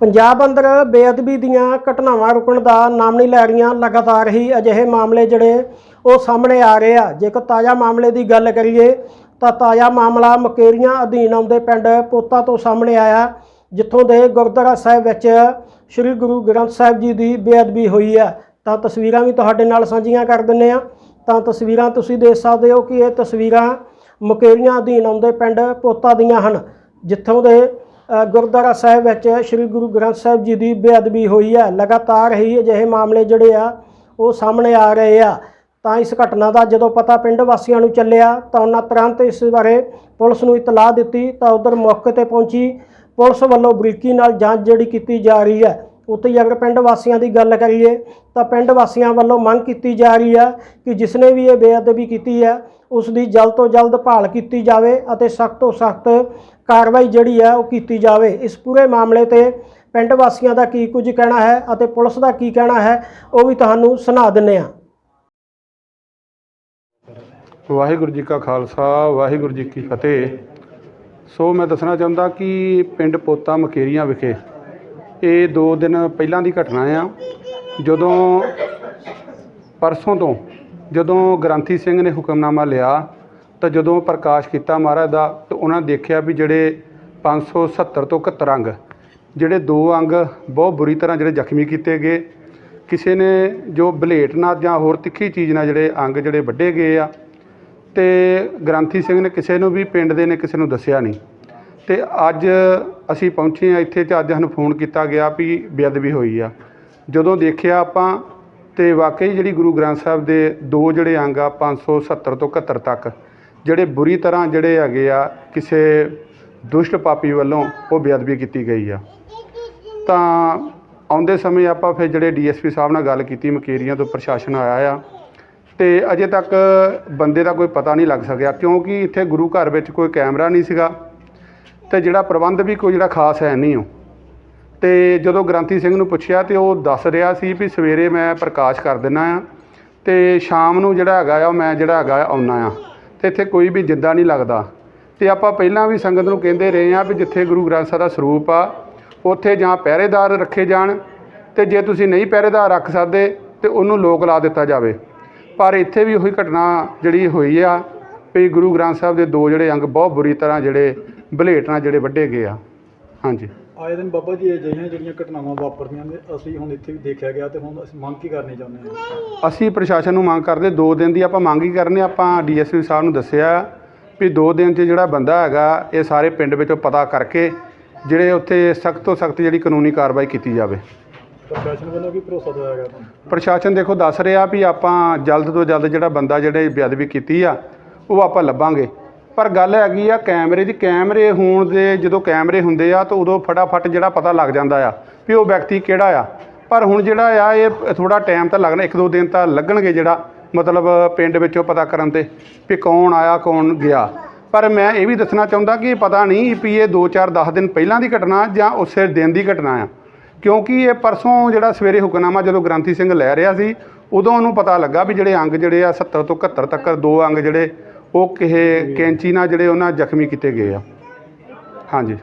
ਪੰਜਾਬ ਅੰਦਰ ਬੇਅਦਬੀ ਦੀਆਂ ਘਟਨਾਵਾਂ ਰੁਕਣ ਦਾ ਨਾਮ ਨਹੀਂ ਲੈ ਰਹੀਆਂ, ਲਗਾਤਾਰ ਹੀ ਅਜਿਹੇ ਮਾਮਲੇ ਜਿਹੜੇ ਉਹ ਸਾਹਮਣੇ ਆ ਰਹੇ ਆ। ਜੇਕਰ ਤਾਜ਼ਾ ਮਾਮਲੇ ਦੀ ਗੱਲ ਕਰੀਏ, ਤਾਂ ਤਾਜ਼ਾ ਮਾਮਲਾ ਮੁਕੇਰੀਆਂ ਅਧੀਨ ਆਉਂਦੇ ਪਿੰਡ ਪੋਤਾ ਤੋਂ ਸਾਹਮਣੇ ਆਇਆ, ਜਿੱਥੋਂ ਦੇ ਗੁਰਦੁਆਰਾ ਸਾਹਿਬ ਵਿੱਚ ਸ੍ਰੀ ਗੁਰੂ ਗ੍ਰੰਥ ਸਾਹਿਬ ਜੀ ਦੀ ਬੇਅਦਬੀ ਹੋਈ ਹੈ ਤਾਂ ਤਸਵੀਰਾਂ ਵੀ ਤੁਹਾਡੇ ਨਾਲ ਸਾਂਝੀਆਂ ਕਰ ਦਿੰਨੇ ਆ। ਤਾਂ ਤਸਵੀਰਾਂ ਤੁਸੀਂ ਦੇਖ ਸਕਦੇ ਹੋ ਕਿ ਇਹ ਤਸਵੀਰਾਂ ਮੁਕੇਰੀਆਂ ਅਧੀਨ ਆਉਂਦੇ ਪਿੰਡ ਪੋਤਾ ਦੀਆਂ ਹਨ, ਜਿੱਥੋਂ ਦੇ ਗੁਰਦੁਆਰਾ ਸਾਹਿਬ ਵਿੱਚ ਸ੍ਰੀ ਗੁਰੂ ਗ੍ਰੰਥ ਸਾਹਿਬ ਜੀ ਦੀ ਬੇਅਦਬੀ ਹੋਈ ਹੈ। ਲਗਾਤਾਰ ਹੀ ਅਜਿਹੇ ਮਾਮਲੇ ਜਿਹੜੇ ਆ, ਉਹ ਸਾਹਮਣੇ ਆ ਰਹੇ ਆ। ਤਾਂ ਇਸ ਘਟਨਾ ਦਾ ਜਦੋਂ ਪਤਾ ਪਿੰਡ ਵਾਸੀਆਂ ਨੂੰ ਚੱਲਿਆ, ਤਾਂ ਉਹਨਾਂ ਤੁਰੰਤ ਇਸ ਬਾਰੇ ਪੁਲਿਸ ਨੂੰ ਇਤਲਾਹ ਦਿੱਤੀ, ਤਾਂ ਉਧਰ ਮੌਕੇ ਤੇ ਪਹੁੰਚੀ ਪੁਲਿਸ ਵੱਲੋਂ ਬਰੀਕੀ ਨਾਲ ਜਾਂਚ ਜਿਹੜੀ ਕੀਤੀ ਜਾ ਰਹੀ ਹੈ। ਉੱਥੇ ਹੀ ਅਗਰ ਪਿੰਡ ਵਾਸੀਆਂ ਦੀ ਗੱਲ ਕਰੀਏ ਤਾਂ ਪਿੰਡ ਵਾਸੀਆਂ ਵੱਲੋਂ ਮੰਗ ਕੀਤੀ ਜਾ ਰਹੀ ਹੈ ਕਿ ਜਿਸਨੇ ਵੀ ਇਹ ਬੇਅਦਬੀ ਕੀਤੀ ਹੈ ਉਸ ਦੀ ਜਲਦ ਤੋਂ ਜਲਦ ਭਾਲ ਕੀਤੀ ਜਾਵੇ ਅਤੇ ਸਖਤ ਤੋਂ ਸਖਤ ਕਾਰਵਾਈ ਜਿਹੜੀ ਹੈ ਉਹ ਕੀਤੀ ਜਾਵੇ। ਇਸ ਪੂਰੇ ਮਾਮਲੇ ਤੇ ਪਿੰਡ ਵਾਸੀਆਂ ਦਾ ਕੀ ਕੁਝ ਕਹਿਣਾ ਹੈ ਅਤੇ ਪੁਲਿਸ ਦਾ ਕੀ ਕਹਿਣਾ ਹੈ, ਉਹ ਵੀ ਤੁਹਾਨੂੰ ਸੁਣਾ ਦਿੰਨੇ ਆ ਵਾਹਿਗੁਰੂ ਜੀ ਕਾ ਖਾਲਸਾ, ਵਾਹਿਗੁਰੂ ਜੀ ਕੀ ਫਤਿਹ। ਸੋ ਮੈਂ ਦੱਸਣਾ ਚਾਹੁੰਦਾ ਕਿ ਪਿੰਡ ਪੋਤਾ ਮਕੇਰੀਆਂ ਵਿਖੇ ਇਹ 2 ਦਿਨ ਪਹਿਲਾਂ ਦੀ ਘਟਨਾ ਆ। ਜਦੋਂ ਪਰਸੋਂ ਤੋਂ ਜਦੋਂ ਗ੍ਰੰਥੀ ਸਿੰਘ ਨੇ ਹੁਕਮਨਾਮਾ ਲਿਆ, ਤਾਂ ਜਦੋਂ ਪ੍ਰਕਾਸ਼ ਕੀਤਾ ਮਹਾਰਾਜ ਦਾ, ਤਾਂ ਉਹਨਾਂ ਦੇਖਿਆ ਵੀ ਜਿਹੜੇ 570 ਤੋਂ 71 ਅੰਗ, ਜਿਹੜੇ ਦੋ ਅੰਗ ਬਹੁਤ ਬੁਰੀ ਤਰ੍ਹਾਂ ਜਿਹੜੇ ਜ਼ਖਮੀ ਕੀਤੇ ਗਏ। ਕਿਸੇ ਨੇ ਜੋ ਬਲੇਟ ਨਾਲ ਜਾਂ ਹੋਰ ਤਿੱਖੀ ਚੀਜ਼ ਨਾਲ ਜਿਹੜੇ ਅੰਗ ਜਿਹੜੇ ਵੱਢੇ ਗਏ ਆ, ਤੇ ਗ੍ਰੰਥੀ ਸਿੰਘ ਨੇ ਕਿਸੇ ਨੂੰ ਵੀ ਪਿੰਡ ਦੇ ਨੇ ਕਿਸੇ ਨੂੰ ਦੱਸਿਆ ਨਹੀਂ। ਤੇ ਅੱਜ ਅਸੀਂ ਪਹੁੰਚੇ ਆ ਇੱਥੇ ਤੇ ਅੱਜ ਸਾਨੂੰ ਫੋਨ ਕੀਤਾ ਗਿਆ ਵੀ ਬੇਅਦਬੀ ਹੋਈ ਆ। ਜਦੋਂ ਦੇਖਿਆ ਆਪਾਂ ਤੇ ਵਾਕਈ ਜਿਹੜੀ ਗੁਰੂ ਗ੍ਰੰਥ ਸਾਹਿਬ ਦੇ ਦੋ ਜਿਹੜੇ ਅੰਗ ਆ 570 ਤੋਂ 71 ਤੱਕ, ਜਿਹੜੇ ਬੁਰੀ ਤਰ੍ਹਾਂ ਜਿਹੜੇ ਹੈਗੇ ਆ, ਕਿਸੇ ਦੁਸ਼ਟ ਪਾਪੀ ਵੱਲੋਂ ਉਹ ਬੇਅਦਬੀ ਕੀਤੀ ਗਈ ਆ। ਤਾਂ ਆਉਂਦੇ ਸਮੇਂ ਆਪਾਂ ਫਿਰ ਜਿਹੜੇ ਡੀਐਸਪੀ ਸਾਹਿਬ ਨਾਲ ਗੱਲ ਕੀਤੀ, ਮਕੇਰੀਆਂ ਤੋਂ ਪ੍ਰਸ਼ਾਸਨ ਆਇਆ ਆ, ਤੇ ਅਜੇ ਤੱਕ ਬੰਦੇ ਦਾ ਕੋਈ ਪਤਾ ਨਹੀਂ ਲੱਗ ਸਕਿਆ, ਕਿਉਂਕਿ ਇੱਥੇ ਗੁਰੂ ਘਰ ਵਿੱਚ ਕੋਈ ਕੈਮਰਾ ਨਹੀਂ ਸੀਗਾ। ਤੇ ਜਿਹੜਾ ਪ੍ਰਬੰਧ ਵੀ ਕੋਈ ਜਿਹੜਾ ਖਾਸ ਹੈ ਨਹੀਂ ਉਹ। ਤੇ ਜਦੋਂ ਗ੍ਰੰਥੀ ਸਿੰਘ ਨੂੰ ਪੁੱਛਿਆ ਤੇ ਉਹ ਦੱਸ ਰਿਹਾ ਸੀ ਵੀ ਸਵੇਰੇ ਮੈਂ ਪ੍ਰਕਾਸ਼ ਕਰ ਦਿੰਨਾ ਆ ਤੇ ਸ਼ਾਮ ਨੂੰ ਜਿਹੜਾ ਹੈਗਾ ਆ ਉਹ ਮੈਂ ਜਿਹੜਾ ਹੈਗਾ ਆ ਆਉਣਾ ਆ। ਤੇ ਇੱਥੇ ਕੋਈ ਵੀ ਜਿੱਦਾਂ ਨਹੀਂ ਲੱਗਦਾ। ਤੇ ਆਪਾਂ ਪਹਿਲਾਂ ਵੀ ਸੰਗਤ ਨੂੰ ਕਹਿੰਦੇ ਰਹੇ ਆ ਵੀ ਜਿੱਥੇ ਗੁਰੂ ਗ੍ਰੰਥ ਸਾਹਿਬ ਦਾ ਸਰੂਪ ਆ, ਉੱਥੇ ਜਾਂ ਪਹਿਰੇਦਾਰ ਰੱਖੇ ਜਾਣ ਤੇ ਜੇ ਤੁਸੀਂ ਨਹੀਂ ਪਹਿਰੇਦਾਰ ਰੱਖ ਸਕਦੇ ਤੇ ਉਹਨੂੰ ਲੋਕ ਲਾ ਦਿੱਤਾ ਜਾਵੇ। ਪਰ ਇੱਥੇ ਵੀ ਉਹੀ ਘਟਨਾ ਜਿਹੜੀ ਹੋਈ ਆ ਵੀ ਗੁਰੂ ਗ੍ਰੰਥ ਸਾਹਿਬ ਦੇ ਦੋ ਜਿਹੜੇ ਅੰਗ ਬਹੁਤ ਬੁਰੀ ਤਰ੍ਹਾਂ ਜਿਹੜੇ ਬਲੇਟ ਨਾਲ ਜਿਹੜੇ ਵੱਢੇ ਗਏ ਆ। ਹਾਂਜੀ। ਆਏ ਦਿਨ ਬਾਬਾ ਜੀ ਅਜਿਹੀਆਂ ਜਿਹੜੀਆਂ ਘਟਨਾਵਾਂ ਵਾਪਰਦੀਆਂ ਨੇ ਅਸੀਂ ਹੁਣ ਇੱਥੇ ਵੀ ਦੇਖਿਆ ਗਿਆ ਤੇ ਹੁਣ ਅਸੀਂ ਮੰਗ ਕੀ ਕਰਨੀ ਚਾਹੁੰਦੇ ਹਾਂ? ਅਸੀਂ ਪ੍ਰਸ਼ਾਸਨ ਨੂੰ ਮੰਗ ਕਰਦੇ ਦੋ ਦਿਨ ਦੀ ਆਪਾਂ ਮੰਗ ਹੀ ਕਰਨੇ ਆਪਾਂ ਡੀਐਸਪੀ ਸਾਹਿਬ ਨੂੰ ਦੱਸਿਆ ਵੀ ਦੋ ਦਿਨ 'ਚ ਜਿਹੜਾ ਬੰਦਾ ਹੈਗਾ ਇਹ ਸਾਰੇ ਪਿੰਡ ਵਿੱਚੋਂ ਪਤਾ ਕਰਕੇ ਜਿਹੜੇ ਉੱਥੇ ਸਖਤ ਤੋਂ ਸਖਤ ਜਿਹੜੀ ਕਾਨੂੰਨੀ ਕਾਰਵਾਈ ਕੀਤੀ ਜਾਵੇ। ਪ੍ਰਸ਼ਾਸਨ ਵੱਲੋਂ ਕੀ ਭਰੋਸਾ ਦਵਾਇਆ ਗਿਆ ਤੁਹਾਨੂੰ? ਪ੍ਰਸ਼ਾਸਨ ਦੇਖੋ ਦੱਸ ਰਿਹਾ ਵੀ ਆਪਾਂ ਜਲਦ ਤੋਂ ਜਲਦ ਜਿਹੜਾ ਬੰਦਾ ਜਿਹੜੇ ਬੇਅਦਬੀ ਕੀਤੀ ਆ ਉਹ ਆਪਾਂ ਲੱਭਾਂਗੇ। ਪਰ ਗੱਲ ਹੈਗੀ ਆ ਕੈਮਰੇ ਦੀ, ਕੈਮਰੇ ਹੋਣ ਦੇ ਜਦੋਂ ਕੈਮਰੇ ਹੁੰਦੇ ਆ ਤਾਂ ਉਦੋਂ ਫਟਾਫਟ ਜਿਹੜਾ ਪਤਾ ਲੱਗ ਜਾਂਦਾ ਆ ਵੀ ਉਹ ਵਿਅਕਤੀ ਕਿਹੜਾ ਆ। ਪਰ ਹੁਣ ਜਿਹੜਾ ਆ, ਇਹ ਥੋੜਾ ਟਾਈਮ ਤਾਂ ਲੱਗਣਾ, ਇੱਕ ਦੋ ਦਿਨ ਤਾਂ ਲੱਗਣਗੇ ਜਿਹੜਾ ਮਤਲਬ ਪਿੰਡ ਵਿੱਚੋਂ ਪਤਾ ਕਰਨ ਤੇ ਵੀ ਕੌਣ ਆਇਆ, ਕੌਣ ਗਿਆ। ਪਰ ਮੈਂ ਇਹ ਵੀ ਦੱਸਣਾ ਚਾਹੁੰਦਾ ਕਿ ਪਤਾ ਨਹੀਂ ਵੀ ਇਹ 2-4 10 ਦਿਨ ਪਹਿਲਾਂ ਦੀ ਘਟਨਾ ਜਾਂ ਉਸੇ ਦਿਨ ਦੀ ਘਟਨਾ ਆ। ਕਿਉਂਕਿ ਇਹ ਪਰਸੋਂ ਜਿਹੜਾ ਸਵੇਰੇ ਹੁਕਨਾਮਾ ਜਦੋਂ ਗ੍ਰੰਥੀ ਸਿੰਘ ਲੈ ਰਿਹਾ ਸੀ, ਉਦੋਂ ਉਹਨੂੰ ਪਤਾ ਲੱਗਾ ਵੀ ਜਿਹੜੇ ਅੰਗ ਜਿਹੜੇ ਆ 70 ਤੋਂ 71 ਤੱਕ ਦੋ ਅੰਗ ਜਿਹੜੇ ਉਹ ਕਿਸੇ ਕੈਂਚੀ ਨਾਲ ਜਿਹੜੇ ਉਹਨਾਂ ਜ਼ਖਮੀ ਕੀਤੇ ਗਏ ਆ। ਹਾਂਜੀ।